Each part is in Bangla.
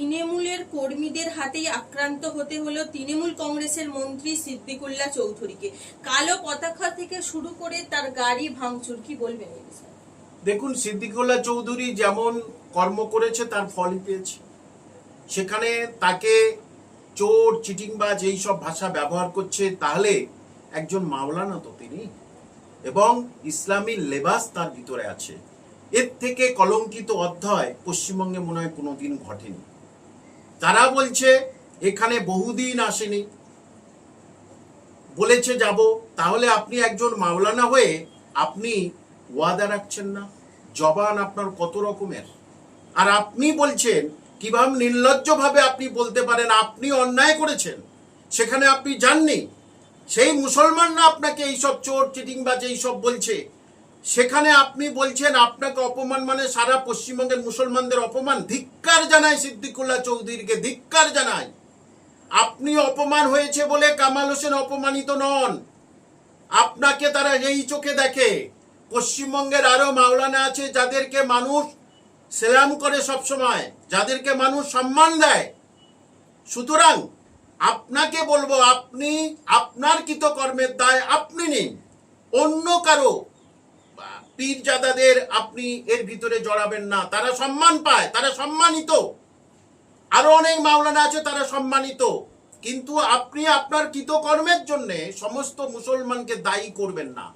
তৃণমূলের কর্মীদের হাতেই আক্রান্ত হতে হলো তৃণমূল কংগ্রেসের মন্ত্রী সিদ্দিকুল্লাহ চৌধুরীকে। কালো পতাকা থেকে শুরু করে তার গাড়ি ভাঙচুর, কি বলবেন দেখুন, সিদ্দিকুল্লাহ চৌধুরী যেমন কর্ম করেছে, তার ফলই পেয়েছে। সেখানে তাকে চোর, চিটিংবাজ এই সব ভাষা ব্যবহার করছে, তাহলে একজন মাওলানা তো তিনি। এবং ইসলামী লেবাস তার ভিতরে আছে। এর থেকে কলঙ্কিত অধ্যায় পশ্চিমবঙ্গে মনে হয় কোনোদিন ঘটেনি। তারা বলছে এখানে বহুদিন আসেনি, বলেছে যাব, তাহলে আপনি একজন মাওলানা হয়ে আপনি ওয়াদা রাখছেন না? জবান আপনার কত রকমের? আর আপনি বলছেন কীভাবে নির্লজ্জভাবে আপনি বলতে পারেন, আপনি অন্যায় করেছেন, সেখানে আপনি যাননি। সেই মুসলমানরা আপনাকে এইসব চোর, চিটিংবাজ, এইসব বলছে। সেখানে আপনি বলছেন, আপনাকে অপমান মানে সারা পশ্চিমবঙ্গের মুসলমানদের অপমান। ধিক্কার জানায় সিদ্দিকুল্লাহ চৌধুরীকে, ধিক্কার জানায় আপনি অপমান হয়েছে বলে কামাল হোসেন অপমানিত নন। আপনাকে তারা এই চোখে দেখে। পশ্চিমবঙ্গের আরও মাওলানা আছে যাদেরকে মানুষ সেলাম করে সব সময় যাদেরকে মানুষ সম্মান দেয়। সুতরাং আপনাকে বলব, আপনি, আপনার কৃতকর্মের দায় আপনি নিন। অন্য কারও পীরজাদাদের আপনি এর ভিতরে জড়াবেন না। তারা সম্মান পায়, তারা সম্মানিত। আরও অনেক মাওলানা আছে, তারা সম্মানিত। কিন্তু আপনি আপনার কৃতকর্মের জন্য সমস্ত মুসলমানকে দায়ী করবেন না।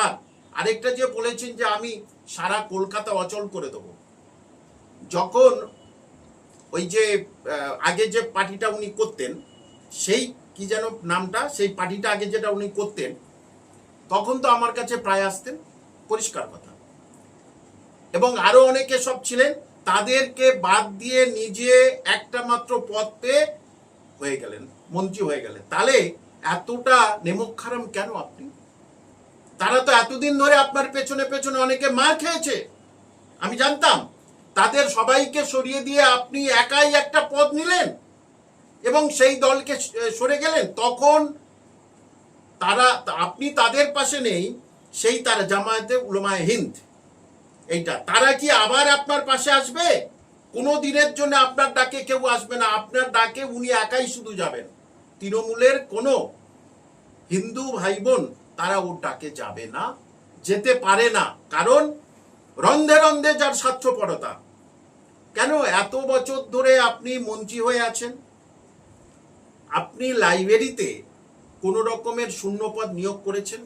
আর আরেকটা যে বলেছেন যে আমি সারা কলকাতা অচল করে দেবো। যখন ওই যে আগে যে পার্টিটা উনি করতেন, সেই কি যেন নামটা, সেই পার্টিটা আগে যেটা উনি করতেন, তখন তো আমার কাছে প্রায় আসতেন। পরিষ্কার কথা। এবং আরও অনেকে সব ছিলেন, তাদেরকে বাদ দিয়ে নিজে একটা মাত্র পদ পেয়ে হয়ে গেলেন, মন্ত্রী হয়ে গেলেন। তাহলে এতটা নেমক্ষারাম কেন আপনি? তারা তো এতদিন ধরে আপনার পেছনে পেছনে অনেকে মার খেয়েছে। আমি জানতাম, তাদের সবাইকে সরিয়ে দিয়ে আপনি একাই একটা পদ নিলেন এবং সেই দলকে সরে গেলেন। তখন তারা, আপনি তাদের পাশে নেই সেই তারা জামায়াতে উলমায় হিন্দ। এইটা। তারা কি আবার আপনার পাশে আসবে? কোনো দিনের জন্য আপনার ডাকে কেউ আসবে না। আপনার ডাকে উনি একাই শুধু যাবেন। তৃণমূলের কোনো হিন্দু ভাই বোন তারা ওর ডাকে যাবে না, যেতে পারে না। কারণ রন্ধে রন্ধে যার স্বার্থপরতা। কেন? এত বছর ধরে আপনি মন্ত্রী হয়ে আছেন। আপনি লাইব্রেরিতে কোনো রকমের শূন্যপদ নিয়োগ করেছেন।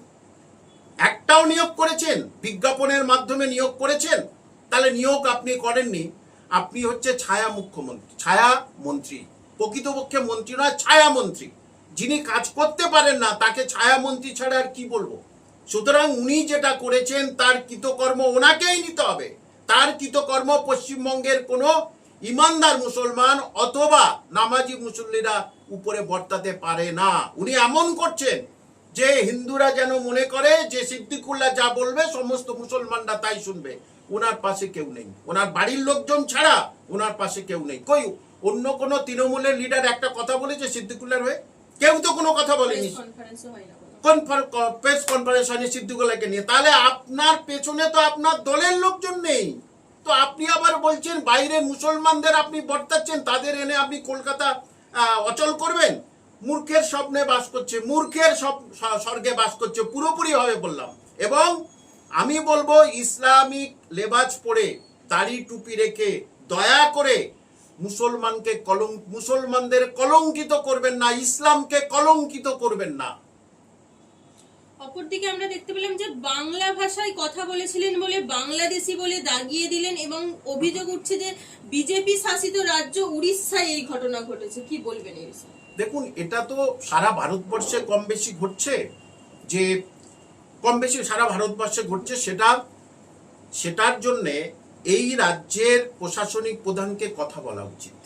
একটাও নিয়োগ করেছেন? বিজ্ঞাপনের মাধ্যমে নিয়োগ করেছেন? তাহলে নিয়োগ আপনি করেননি। আপনি হচ্ছে ছায়া মুখ্যমন্ত্রী, ছায়া মন্ত্রী। প্রকৃতপক্ষে মন্ত্রী নয়, ছায়া মন্ত্রী। যিনি কাজ করতে পারেন না, তাকে ছায়া মন্ত্রী ছাড়া আর কি বলব? সুতরাং উনি যেটা করেছেন, তার কৃতকর্ম ওনাকেই নিতে হবে। তার কৃতকর্ম পশ্চিমবঙ্গের কোনো ইমানদার মুসলমান অথবা নামাজি মুসল্লিরা উপরে বর্তাতে পারে না। উনি এমন করছেন যে হিন্দুরা যেন মনে করে যে সিদ্দিকুল্লাহ যা বলবে সমস্ত মুসলমানরা তাই শুনবে। ওনার পাশে কেউ নেই। ওনার বাড়ির লোকজন ছাড়া ওনার পাশে কেউ নেই। কই অন্য কোনো তৃণমূলের লিডার একটা কথা বলেছে সিদ্দিকুল্লার হয়ে? কেউ তো কোনো কথা বলেনি। প্রেস কনফারেন্স হয়নি সিদ্দিকুল্লাহকে নিয়ে। তাহলে আপনার পেছনে তো আপনার দলের লোকজন নেই। তো আপনি আবার বলছেন বাইরে মুসলমানদের আপনি বর্তাচ্ছেন তাদের এনে আপনি কলকাতা অচল করবেন? মূর্খের স্বপ্নে বাস করছে, মূর্খের স্বর্গে বাস করছে পুরোপুরি ভাবে বললাম। এবং আমি বলব, ইসলামিক লেবাজ পরে দাড়ি টুপি রেখে, দয়া করে মুসলমানকে কলঙ্ক মুসলমানদের কলঙ্কিত করবেন না, ইসলামকে কলঙ্কিত করবেন না। অপরদিকে আমরা দেখতে পেলাম যে বাংলা ভাষায় কথা বলেছিলেন বলে বাংলাদেশি বলে দাগিয়ে দিলেন এবং অভিযোগ উঠছে যে বিজেপি শাসিত রাজ্য উড়িষ্যায় এই ঘটনা ঘটেছে। কি বলবেন এই দেখুন, এটা তো সারা ভারতবর্ষে কম বেশি ঘটছে। যে কম বেশি সারা ভারতবর্ষে ঘটছে সেটা, সেটার জন্যে এই রাজ্যের প্রশাসনিক প্রধানকে কথা বলা উচিত।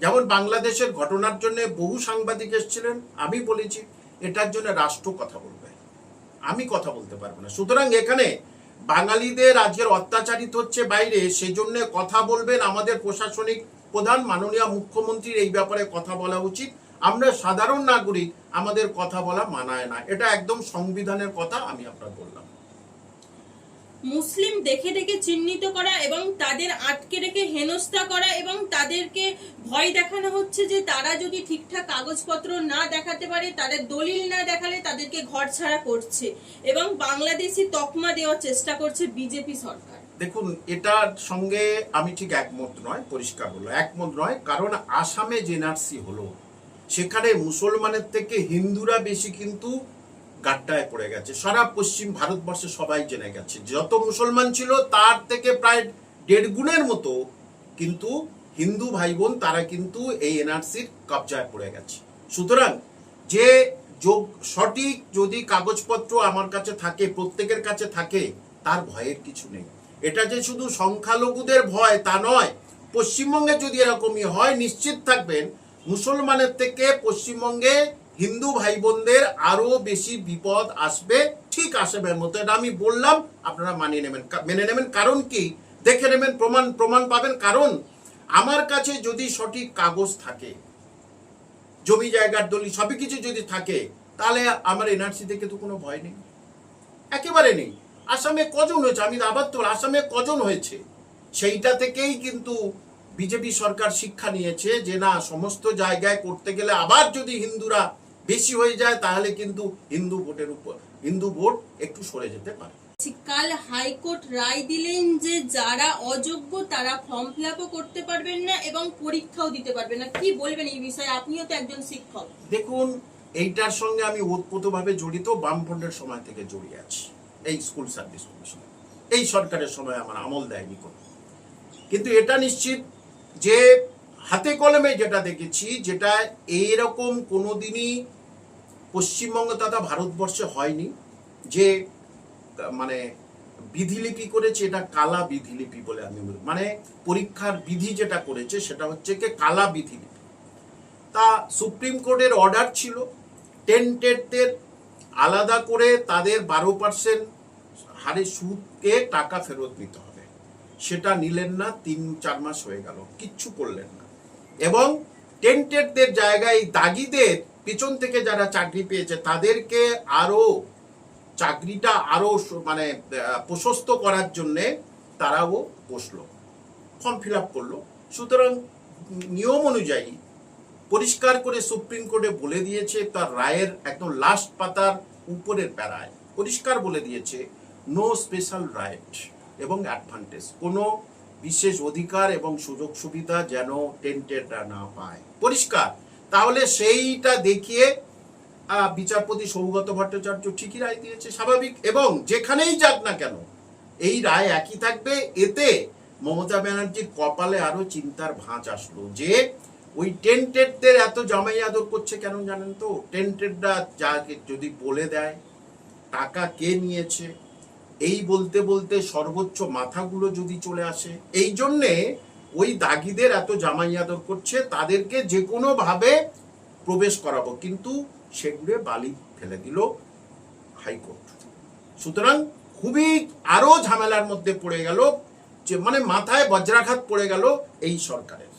যেমন বাংলাদেশের ঘটনার জন্য বহু সাংবাদিক এসেছিলেন, আমি বলেছি। এটার জন্য রাষ্ট্র কথা বলবে। আমি কথা বলতে পারব না। সুতরাং এখানে বাঙালিদের আজকের অত্যাচারিত হচ্ছে বাইরে, সেজন্য কথা বলবেন আমাদের প্রশাসনিক প্রধান, মাননীয় মুখ্যমন্ত্রীর এই ব্যাপারে কথা বলা উচিত। আমরা সাধারণ নাগরিক, আমাদের কথা বলা মানায় না। এটা একদম সংবিধানের কথা আমি আপনার বললাম। মুসলিম দেখে দেখে চিহ্নিত করা এবং তাদের আটকে রেখে হেনস্থা করা এবং তাদেরকে ভয় দেখানো হচ্ছে যে তারা যদি ঠিকঠাক কাগজপত্র না দেখাতে পারে, তাদের দলিল না দেখালে তাদেরকে ঘর ছাড়া করছে এবং বাংলাদেশি তকমা দেওয়ার চেষ্টা করছে বিজেপি সরকার। দেখুন, এটার সঙ্গে আমি ঠিক একমত নয়, পরিষ্কার হলো একমত নয়, কারণ আসামে যে এনআরসি হলো, সেখানে মুসলমানের থেকে হিন্দুরা বেশি কিন্তু গাড্ডায় পড়ে গেছে। সারা পশ্চিম ভারতবর্ষে সবাই জেনে গেছে। যত মুসলমান ছিল, তার থেকে প্রায় দেড় গুণের মতো কিন্তু হিন্দু ভাই বোন তারা কিন্তু এই এনআরসির কবজায় পড়ে গেছে। সুতরাং যে যোগ, সঠিক যদি কাগজপত্র আমার কাছে থাকে, প্রত্যেকের কাছে থাকে, তার ভয়ের কিছু নেই। এটা যে শুধু সংখ্যালঘুদের ভয়, তা নয়। পশ্চিমবঙ্গে যদি এরকমই হয়, নিশ্চিত থাকবেন, মুসলমানের থেকে পশ্চিমবঙ্গে হিন্দু ভাই বোনদের আরও বেশি বিপদ আসবে, ঠিক আসামের মতো এটা আমি বললাম, আপনারা মানিয়ে নেবেন। মেনে নেবেন কারণ কি? দেখে নেবেন, প্রমাণ প্রমাণ পাবেন। কারণ আমার কাছে যদি সঠিক কাগজ থাকে, জমি জায়গার দলিল, সবই কিছু যদি থাকে, তাহলে আমার এনআরসি থেকে তো কোনো ভয় নেই। একেবারে নেই। আসামে কজন হয়েছে? আমি আবার তো আসামে কজন হয়েছে? সেইটা থেকেই কিন্তু বিজেপি সরকার শিক্ষা নিয়েছে যে না, সমস্ত জায়গায় করতে গেলে আবার যদি হিন্দুরা বেশি হয়ে যায় তাহলে কিন্তু হিন্দু ভোটের উপর। হিন্দু ভোট একটু সরে যেতে পারে। কাল হাইকোর্ট রায় দিলেন যে যারা অযোগ্য তারা ফর্ম ফিল করতে পারবেন না এবং পরীক্ষাও দিতে পারবেন না। কি বলবেন এই বিষয়ে? আপনিও তো একজন শিক্ষক। দেখুন এইটার সঙ্গে আমি ওতপ্রোতভাবে জড়িত বামফ্রন্টের সময় থেকে জড়িয়ে আছি এই স্কুল সার্ভিস কমিশন। এই সরকারের সময় আমার আমল দেয়নি কোনো। কিন্তু এটা নিশ্চিত যে হাতে কলমে যেটা দেখেছি যেটা এইরকম কোনোদিনই পশ্চিমবঙ্গ তথা ভারতবর্ষে হয়নি। যে মানে বিধিলিপি করেছে এটা কালা বিধিলিপি বলে আমি বলি। মানে পরীক্ষার বিধি যেটা করেছে সেটা হচ্ছে কি কালা বিধিলিপি। তা সুপ্রিম কোর্টের অর্ডার ছিল। টেন্টেডদের আলাদা করে তাদের বারো পার্সেন্ট হারে সুদকে টাকা ফেরত নিতে হবে। সেটা নিলেন না, তিন, চার মাস হয়ে গেল। কিচ্ছু করলেন না। এবং টেন্টেডদের জায়গায় দাগিদের পিছন থেকে যারা চাকরি পেয়েছে, তাদেরকে আরও চাকরিটা আরও স- মানে প্রশস্ত করার জন্যে তারাও বসল ফর্ম ফিল আপ করল। সুতরাং নিয়ম অনুযায়ী পরিষ্কার করে সুপ্রিম কোর্টে বলে দিয়েছে, তার রায়ের একদম লাস্ট পাতার উপরের প্যারায় পরিষ্কার বলে দিয়েছে নো স্পেশাল রাইট এবং অ্যাডভান্টেজ কোনো বিশেষ অধিকার এবং সুযোগ সুবিধা যেন টেন্টেডরা না পায়। পরিষ্কার। তাহলে সেইটা দেখিয়ে বিচারপতি সৌগত ভট্টাচার্য ঠিকই রায় দিয়েছে, স্বাভাবিক। এবং যেখানেই যাক না কেন, এই রায় একই থাকবে। এতে মমতা ব্যানার্জির কপালে আরও চিন্তার ভাঁজ আসলো যে, ওই টেন্টেডদের এত জামাই আদর করছে কেন জানেন তো? টেন্টেডরা যাকে যদি বলে দেয়, টাকা কে নিয়েছে? এই বলতে বলতে সর্বোচ্চ মাথাগুলো যদি চলে আসে। এই জন্যে ওই দাগিদের এত জামাই আদর করছে, তাদেরকে যে কোনোভাবে প্রবেশ করাবো। কিন্তু সেগুলো বালি ফেলে দিল হাইকোর্ট। সুতরাং খুবই আরও ঝামেলার মধ্যে পড়ে গেল, যে মানে মাথায় বজ্রাঘাত পড়ে গেল এই সরকারের।